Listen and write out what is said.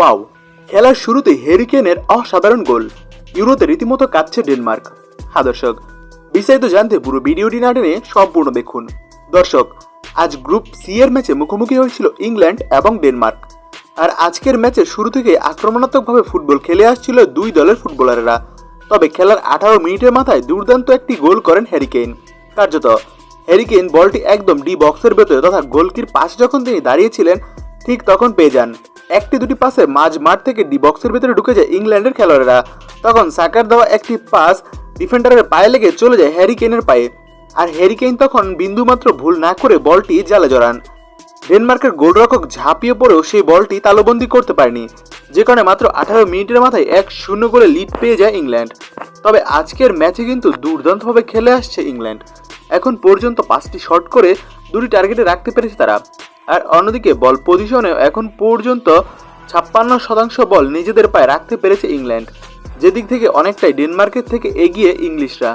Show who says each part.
Speaker 1: Wow, খেলার শুরুতে হেরিকেনের অসাধারণ গোল। ইউরোতে রীতিমতো কাঁদছে ডেনমার্ক। হ্যাঁ দর্শক, বিস্তারিত জানতে পুরো ভিডিওটি না টেনে সম্পূর্ণ দেখুন। দর্শক, আজ গ্রুপ সি এর ম্যাচে মুখোমুখি হয়েছিল ইংল্যান্ড এবং ডেনমার্ক। আর আজকের ম্যাচের শুরু থেকে আক্রমণাত্মকভাবে ফুটবল খেলে আসছিল দুই দলের ফুটবলাররা। তবে খেলার আঠারো মিনিটের মাথায় দুর্দান্ত একটি গোল করেন হ্যারিকেইন কার্যত হ্যারিকেইন বলটি একদম ডি বক্সের ভেতরে তথা গোলকির পাশে যখন তিনি দাঁড়িয়েছিলেন, ঠিক তখন পেয়ে যান। একটি দুটি পাসে মাঝ মাঠ থেকে ডি বক্সের ভেতরে ঢুকে যায় ইংল্যান্ডের খেলোয়াড়েরা। তখন সাকার দেওয়া একটি পাস ডিফেন্ডারের পায়ে লেগে চলে যায় হ্যারিকেইনের পায়ে। আর হ্যারিকেইন তখন বিন্দুমাত্র ভুল না করে বলটি জালে জড়ান। ডেনমার্কের গোলরক্ষক ঝাঁপিয়ে পড়েও সেই বলটি তালুবন্দি করতে পারেনি। যে কারণে মাত্র আঠারো মিনিটের মাথায় এক শূন্য গোলে লিড পেয়ে যায় ইংল্যান্ড। তবে আজকের ম্যাচে কিন্তু দুর্দান্তভাবে খেলে আসছে ইংল্যান্ড। এখন পর্যন্ত পাঁচটি শট করে দুটি টার্গেটে রাখতে পেরেছে তারা। আর অন্যদিকে বল পজিশনেও এখন পর্যন্ত ছাপ্পান্ন শতাংশ বল নিজেদের পায়ে রাখতে পেরেছে ইংল্যান্ড, যেদিক থেকে অনেকটাই ডেনমার্কের থেকে এগিয়ে ইংলিশরা।